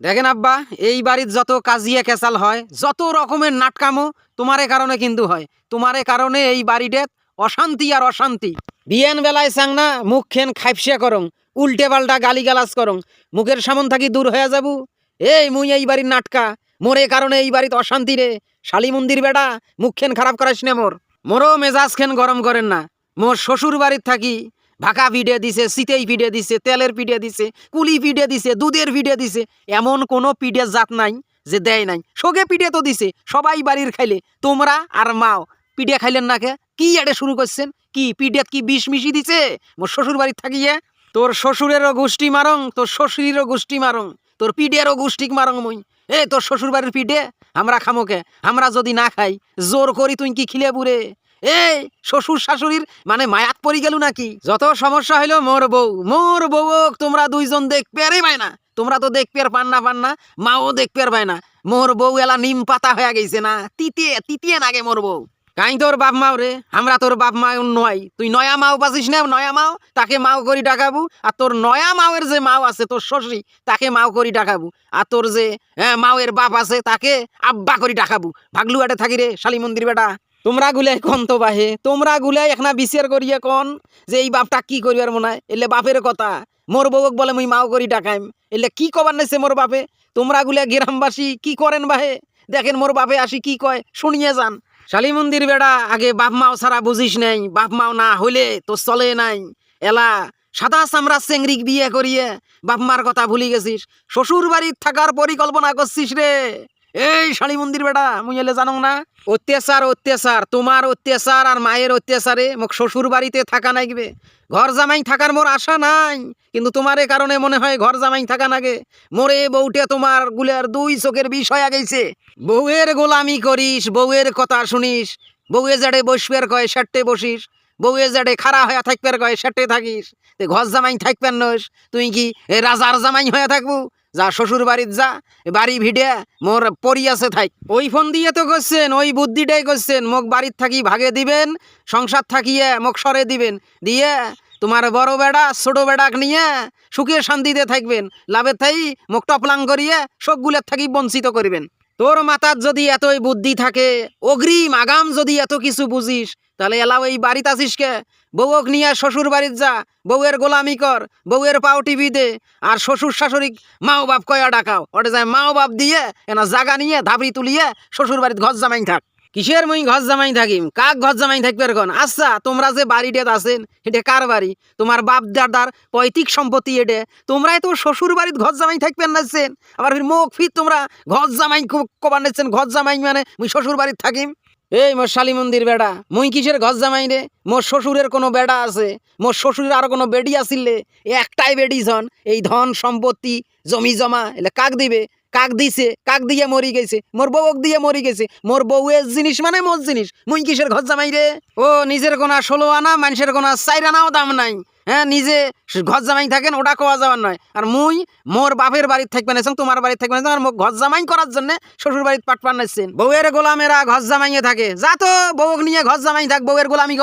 দেখেন আব্বা, এই বাড়ির যত কাজিয়া কেসাল হয়, যত রকমের নাটকামো তোমারে কারণে কিন্তু হয়। তোমারে কারণে এই বাড়িতে অশান্তি আর অশান্তি। বিয়েন বেলায় চাংনা মুখ খেন খাইপসে করং, উল্টে পাল্টা গালি গালাজ করং, মুখের সামন থাকি দূর হয়ে যাবু। এই মুই এই বাড়ির নাটকা, মোরে কারণে এই বাড়িতে অশান্তি রে। শালি মন্দির বেটা মুখ খেন খারাপ করাস না মোর। মোরও মেজাজ খেন গরম করেন না। মোর শ্বশুর বাড়ির থাকি ভাকা পিঠে দিছে, শীতেই পিঠে দিছে, তেলের পিঠে দিছে, কুলি পিঠে দিছে, দুধের পিঠে দিছে, এমন কোনো পিঠে জাত নাই যে দেয় নাই। সগে পিঠে তো দিছে, সবাই বাড়ির খাইলে, তোমরা আর মাও। পিঠে খাইলেন না কে? কি এডে শুরু করছেন? কি পিঠে কি বিষ মিশি দিছে? মোর শ্বশুর বাড়ির থাকিয়ে তোর শ্বশুরেরও গোষ্ঠী মারং, তোর শ্বশুরেরও গোষ্ঠী মারং, তোর পিঠেরও গোষ্ঠী মারং মুই। এ, তোর শ্বশুর বাড়ির পিঠে আমরা খামোকে আমরা যদি না খাই, জোর করি তুই কি খিলে বুড়ে? এই শ্বশুর শাশুড়ির মানে মায়াত পরি গেল নাকি? যত সমস্যা হইল মোর বউ মোর বউ তোমরা দুইজন দেখ পেয়ারই পায় না। তোমরা তো দেখ পেয়ার পান না পান না মাও দেখ পেয়ার পায় না। মোর বউ এলা নিম পাতা হয়ে গেছে না তিতিয়ে তিতিয়ে নাগে মোর বউ। কাই তোর বাপ মাও রে? আমরা তোর বাপ মা নয়। তুই নয়া মাও পাছিস না নয়া মাও? তাকে মাও করি ডাকাবু। আর তোর নয়া মাওয়ের যে মাও আছে তোর শ্বশুরি তাকে মাও করি ডাকাবু। আর তোর যে হ্যাঁ, মাওয়ের বাপ আছে তাকে আব্বা করি ডাকাবু। ভাগলু আটে থাকি রে শালি মন্দির বেটা। তোমরা গুলাই কন তো বাহে? তোমরা গুলাই এখনা বিচার করিয়ে কন? যে এই বাপটা কি করিবার মনে হয়? এলে বাপের কথা। মোর বউক বলে মুই মাও করি ডাকাইম। এলে কি কবার নাইছে মোর বাপে? তোমরা গুলা গ্রামবাসী কি করেন বাহে? দেখেন মোর বাপে আসি কি কয়? শুনিয়ে যান। শালি মন্দির বেড়া, আগে বাপ মাও ছাড়া বুঝিস নাই। বাপ মাও না হইলে তো চলে নাই। এলা সাদা চামড়া চেংড়িক বিয়ে করিয়ে বাপ মার কথা ভুলি গেছিস। শ্বশুর বাড়ির থাকার পরিকল্পনা করছিস রে। এই শালি মন্দির বেটা, মুই এলে জানো না। অত্যাচার অত্যাচার, তোমার অত্যাচার আর মায়ের অত্যাচারে মোক শ্বশুর বাড়িতে থাকা নাগবে ঘর জামাই থাকার মোর আশা নাই, কিন্তু তোমার কারণে মনে হয় ঘর জামাই থাকা নাগে। মোরে বউটে তোমার গুলের দুই চোখের বিষ হয়ে গেছে বউয়ের গোলামি করিস, বউয়ের কথা শুনিস। বউয়ে জাডে বসবের কয়, সেটে বসিস। বউয়ে জাডে খাড়া হয়ে থাকবের কয়, সেটে থাকিস। ঘর জামাই থাকবেন নস তুই কি রাজার জামাই হয়ে থাকব? যা শ্বশুর বাড়ির যা বাড়ি ভিড়ে মোর পরি আছে থাক ওই ফোন দিয়ে তো করছেন, ওই বুদ্ধিটাই করছেন, মোক বাড়ির থাকি ভাগে দিবেন, সংসার থাকিয়ে মোক সরে দিবেন, দিয়ে তোমার বড় বেড়া, ছোট বেড়াক নিয়ে সুখে শান্তিতে থাকবেন লাভের থাই মোক টপলাং করিয়ে সবগুলোর থাকি বঞ্চিত করবেন। তোর মাথার যদি এতই বুদ্ধি থাকে, অগ্রিম আগাম যদি এত কিছু বুঝিস, তাহলে এলাও এই বাড়িতে আসিস কে? বউক নিয়ে শ্বশুর বাড়ির যা, বউয়ের গোলামি কর, বউয়ের পাও টিভি দে, আর শ্বশুর শাশুড়ি মাও বাপ কয়া ডাকাও। ওটা যায় মাও বাপ দিয়ে, এনা জাগা নিয়ে, ধাবড়ি তুলিয়ে শ্বশুর বাড়ির ঘর জামাই থাক। কিসের মুই ঘর জামাই থাকিম? কাক ঘর জামাই থাকবে এখন আচ্ছা তোমরা যে বাড়িটাত আছেন, এটা কার বাড়ি? তোমার বাপ দাদার পৈতৃক সম্পত্তি এটে। তোমরাই তো শ্বশুর বাড়ির ঘর জামাই থাকবেন নাচছেন আবার ফির মুখ ফির তোমরা ঘর জামাই কবার নাচছেন, ঘর জামাই মানে মুই শ্বশুর বাড়ির থাকিম। এই মোর শালি মন্দির বেড়া, মুই কিসের ঘর জামাই রে? মোর শ্বশুরের কোনো বেড়া আছে? মোর শ্বশুরের আরও কোনো বেডি আসিলে একটাই বেডি জন, এই ধন সম্পত্তি, জমি জমা, এলে কাক দিবে? কাক দিছে, কাক দিয়ে মরি গেছে, মোর বউক দিয়ে মরি গেছে, মোর বউয়ের জিনিস মানে মোর জিনিস, মুই কিসের ঘর জামাই রে? ও, নিজের কোনা ষোলো আনা, মানুষের কোনা চার আনাও দাম নাই। হ্যাঁ নিজে ঘর জামাই থাকেন, ওটা কোয়া যাওয়ার নয়। আর মুই মোর বাপের বাড়ির থাকবেন না তোমার বাড়ির থাকবেন না, আর ঘর জামাই করার জন্য শ্বশুর বাড়ির পাট পান্নাইছেন বউয়ের গোলামেরা ঘর জামাইয়ে থাকে। যা তো বউক নিয়ে ঘর জামাই থাক, বউয়ের গোলামি